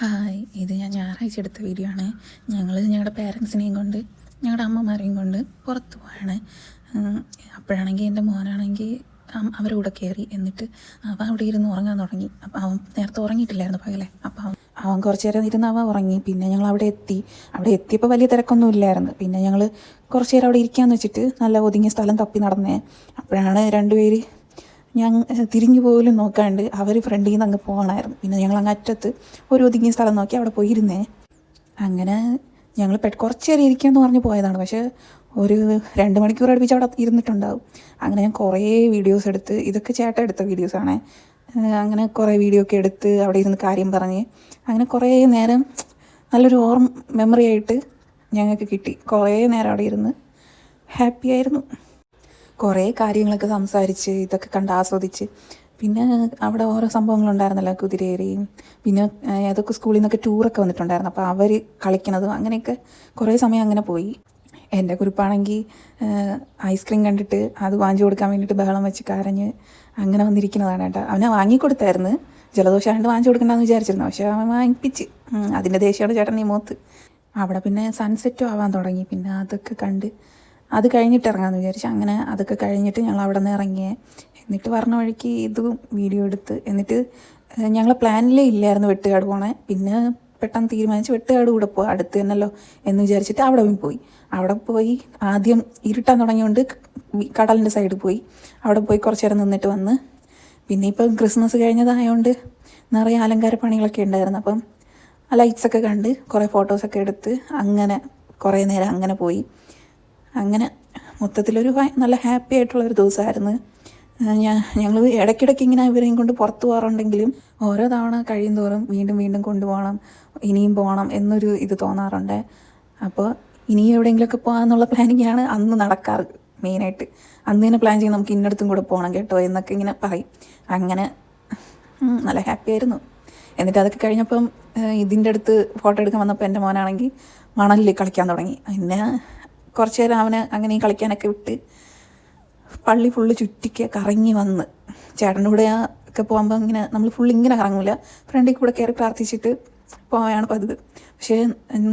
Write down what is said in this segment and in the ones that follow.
Hi ഇത് ഞാൻ ഞായറാഴ്ച എടുത്ത വീഡിയോ ആണ്. ഞങ്ങൾ ഞങ്ങളുടെ പേരൻസിനെയും കൊണ്ട് ഞങ്ങളുടെ അമ്മമാരെയും കൊണ്ട് പുറത്തു പോവാണ്. അപ്പോഴാണെങ്കിൽ എന്റെ മോനാണെങ്കിൽ അവരുടെ കൂടെ കയറി എന്നിട്ട് അവൻ അവിടെ ഇരുന്ന് ഉറങ്ങാൻ തുടങ്ങി. അപ്പം അവൻ നേരത്തെ ഉറങ്ങിയിട്ടില്ലായിരുന്നു പകലെ. അപ്പം അവൻ അവൻ കുറച്ച് നേരം ഇരുന്ന് അവൻ ഉറങ്ങി. പിന്നെ ഞങ്ങൾ അവിടെ എത്തി. അവിടെ എത്തിയപ്പോൾ വലിയ തിരക്കൊന്നും ഇല്ലായിരുന്നു. പിന്നെ ഞങ്ങൾ കുറച്ച് നേരം അവിടെ ഇരിക്കാമെന്ന് വെച്ചിട്ട് നല്ല ഒതുങ്ങിയ സ്ഥലം തപ്പി നടന്നേ. അപ്പോഴാണ് രണ്ടുപേര് ഞാൻ തിരിഞ്ഞു പോലും നോക്കാണ്ട് അവർ ഫ്രണ്ടിൽ നിന്ന് അങ്ങ് പോകണമായിരുന്നു പിന്നെ ഞങ്ങൾ അങ്ങ് അറ്റത്ത് ഒരു ഒതുങ്ങിയ സ്ഥലം നോക്കി അവിടെ പോയിരുന്നേ. അങ്ങനെ ഞങ്ങൾ പെ കുറച്ച് നേരം ഇരിക്കാമെന്ന് പറഞ്ഞ് പോയതാണ്. പക്ഷേ ഒരു രണ്ട് മണിക്കൂർ അടുപ്പിച്ച് അവിടെ ഇരുന്നിട്ടുണ്ടാവും. അങ്ങനെ ഞാൻ കുറേ വീഡിയോസ് എടുത്ത് ഇതൊക്കെ ചേട്ടൻ എടുത്ത വീഡിയോസാണ് അങ്ങനെ കുറേ വീഡിയോ ഒക്കെ എടുത്ത് അവിടെ ഇരുന്ന് കാര്യം പറഞ്ഞ്. അങ്ങനെ കുറേ നേരം നല്ലൊരു ഓർമ്മ മെമ്മറി ആയിട്ട് ഞങ്ങൾക്ക് കിട്ടി. കുറേ നേരം അവിടെ ഇരുന്ന് ഹാപ്പി ആയിരുന്നു. കുറേ കാര്യങ്ങളൊക്കെ സംസാരിച്ച് ഇതൊക്കെ കണ്ട് ആസ്വദിച്ച്. പിന്നെ അവിടെ ഓരോ സംഭവങ്ങളുണ്ടായിരുന്നല്ലോ കുതിരയേറിയും പിന്നെ ഏതൊക്കെ സ്കൂളിൽ നിന്നൊക്കെ ടൂറൊക്കെ വന്നിട്ടുണ്ടായിരുന്നു. അപ്പോൾ അവർ കളിക്കണതും അങ്ങനെയൊക്കെ കുറേ സമയം അങ്ങനെ പോയി. എന്റെ കുറിപ്പാണെങ്കിൽ ഐസ്ക്രീം കണ്ടിട്ട് അത് വാങ്ങിച്ചു കൊടുക്കാൻ വേണ്ടിയിട്ട് ബഹളം വെച്ച് കരഞ്ഞ് അങ്ങനെ വന്നിരിക്കുന്നതാണ് കേട്ടോ. അവനെ വാങ്ങിക്കൊടുത്തായിരുന്നു ജലദോഷം ജലദോഷമായിട്ട് വാങ്ങിച്ചു കൊടുക്കണ്ടെന്ന് വിചാരിച്ചിരുന്നു. പക്ഷേ അവൻ വാങ്ങിപ്പിച്ച്. അതിന്റെ ദേഷ്യമാണ് ചേട്ടൻ ഈ മൂത്ത് അവിടെ പിന്നെ സൺസെറ്റും ആവാൻ തുടങ്ങി. പിന്നെ അതൊക്കെ കണ്ട് അത് കഴിഞ്ഞിട്ട് ഇറങ്ങാമെന്ന് വിചാരിച്ചു അങ്ങനെ അതൊക്കെ കഴിഞ്ഞിട്ട് ഞങ്ങൾ അവിടെ നിന്ന് ഇറങ്ങിയേ. എന്നിട്ട് പറഞ്ഞ വഴിക്ക് ഇതും വീഡിയോ എടുത്ത് എന്നിട്ട് ഞങ്ങളെ പ്ലാനിലേ ഇല്ലായിരുന്നു വെട്ടുകാട് പോണേ. പിന്നെ പെട്ടെന്ന് തീരുമാനിച്ച് വെട്ടുകാട് കൂടെ പോകാം അടുത്ത് തന്നെയല്ലോ എന്ന് വിചാരിച്ചിട്ട് അവിടെ പോയി. അവിടെ പോയി ആദ്യം ഇരുട്ടാൻ തുടങ്ങിയോണ്ട് കടലിന്റെ സൈഡിൽ പോയി. അവിടെ പോയി കുറച്ച് നേരം നിന്നിട്ട് വന്ന്. പിന്നെ ഇപ്പം ക്രിസ്മസ് കഴിഞ്ഞതായതുകൊണ്ട് നിറയെ അലങ്കാര പണികളൊക്കെ ഉണ്ടായിരുന്നു. അപ്പം ആ ലൈറ്റ്സ് ഒക്കെ കണ്ട് കുറേ ഫോട്ടോസൊക്കെ എടുത്ത് അങ്ങനെ കുറേ നേരം അങ്ങനെ പോയി. അങ്ങനെ മൊത്തത്തിലൊരു നല്ല ഹാപ്പി ആയിട്ടുള്ളൊരു ദിവസമായിരുന്നു. ഞാൻ ഞങ്ങൾ ഇടയ്ക്കിടയ്ക്ക് ഇങ്ങനെ ഇവരെയും കൊണ്ട് പുറത്തു പോകാറുണ്ടെങ്കിലും ഓരോ തവണ കഴിയും തോറും വീണ്ടും വീണ്ടും കൊണ്ടുപോകണം ഇനിയും പോകണം എന്നൊരു ഇത് തോന്നാറുണ്ട്. അപ്പോൾ ഇനിയും എവിടെയെങ്കിലുമൊക്കെ പോകാമെന്നുള്ള പ്ലാനിങ് ആണ് അന്ന് നടക്കാറ് മെയിനായിട്ട്. അന്ന് തന്നെ പ്ലാൻ ചെയ്ത് നമുക്ക് ഇന്നടത്തും കൂടെ പോകണം കേട്ടോ എന്നൊക്കെ ഇങ്ങനെ പറയും. അങ്ങനെ നല്ല ഹാപ്പി ആയിരുന്നു. എന്നിട്ട് അതൊക്കെ കഴിഞ്ഞപ്പം ഇതിന്റെ അടുത്ത് ഫോട്ടോ എടുക്കാൻ വന്നപ്പോൾ എന്റെ മോനാണെങ്കിൽ മണലിൽ കളിക്കാൻ തുടങ്ങി. പിന്നെ കുറച്ച് നേരം അവന് അങ്ങനെ കളിക്കാനൊക്കെ വിട്ട് പള്ളി ഫുള്ള് ചുറ്റിക്ക് കറങ്ങി വന്ന്. ചേട്ടന്റെ കൂടെ ഒക്കെ പോകുമ്പോൾ ഇങ്ങനെ നമ്മൾ ഫുള്ള് ഇങ്ങനെ കറങ്ങൂല. ഫ്രണ്ടിൽ കൂടെ കയറി പ്രാർത്ഥിച്ചിട്ട് പോവുകയാണ് പതിവ് പക്ഷേ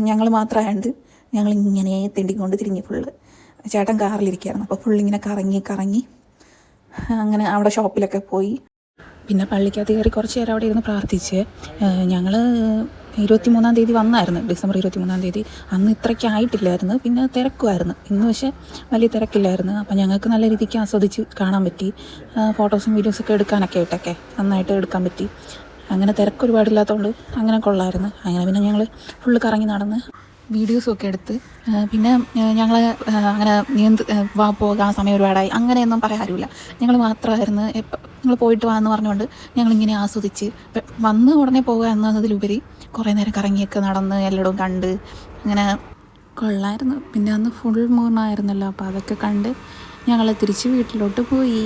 ഞങ്ങൾ മാത്രമായതുകൊണ്ട് ഞങ്ങൾ ഇങ്ങനെ തെണ്ടിക്കൊണ്ട് തിരിഞ്ഞ് ഫുള്ള് ചേട്ടൻ കാറിലിരിക്കുകയായിരുന്നു. അപ്പോൾ ഫുള്ളിങ്ങനെ കറങ്ങി കറങ്ങി അങ്ങനെ അവിടെ ഷോപ്പിലൊക്കെ പോയി. പിന്നെ പള്ളിക്കകത്ത് കയറി കുറച്ച് നേരം അവിടെ ഇരുന്ന് പ്രാർത്ഥിച്ച് ഞങ്ങൾ ഇരുപത്തി മൂന്നാം തീയതി വന്നായിരുന്നു. ഡിസംബർ ഇരുപത്തി മൂന്നാം തീയതി. അന്ന് ഇത്രയ്ക്ക് ആയിട്ടില്ലായിരുന്നു. പിന്നെ തിരക്കുമായിരുന്നു. ഇന്ന് പക്ഷേ വലിയ തിരക്കില്ലായിരുന്നു. അപ്പം ഞങ്ങൾക്ക് നല്ല രീതിക്ക് ആസ്വദിച്ച് കാണാൻ പറ്റി. ഫോട്ടോസും വീഡിയോസൊക്കെ എടുക്കാനൊക്കെ ആയിട്ടൊക്കെ നന്നായിട്ട് എടുക്കാൻ പറ്റി. അങ്ങനെ തിരക്ക് ഒരുപാടില്ലാത്തതുകൊണ്ട് അങ്ങനെ കൊള്ളായിരുന്നു. അങ്ങനെ പിന്നെ ഞങ്ങൾ ഫുള്ള് കറങ്ങി നടന്ന് വീഡിയോസും ഒക്കെ എടുത്ത് പിന്നെ ഞങ്ങൾ അങ്ങനെ നീന്ത് വാ പോകാൻ സമയം ഒരുപാടായി. അങ്ങനെയൊന്നും പറയാറില്ല ഞങ്ങൾ മാത്രമായിരുന്നു. എപ്പോൾ നിങ്ങൾ പോയിട്ട് വാ എന്ന് പറഞ്ഞുകൊണ്ട് ഞങ്ങളിങ്ങനെ ആസ്വദിച്ച് വന്ന് ഉടനെ പോകുക എന്നതിലുപരി കുറേ നേരം കറങ്ങിയൊക്കെ നടന്ന് എല്ലായിടവും കണ്ട് അങ്ങനെ കൊള്ളായിരുന്നു. പിന്നെ അന്ന് ഫുൾ മൂണായിരുന്നല്ലോ അപ്പോൾ അതൊക്കെ കണ്ട് ഞങ്ങൾ തിരിച്ച് വീട്ടിലോട്ട് പോയി.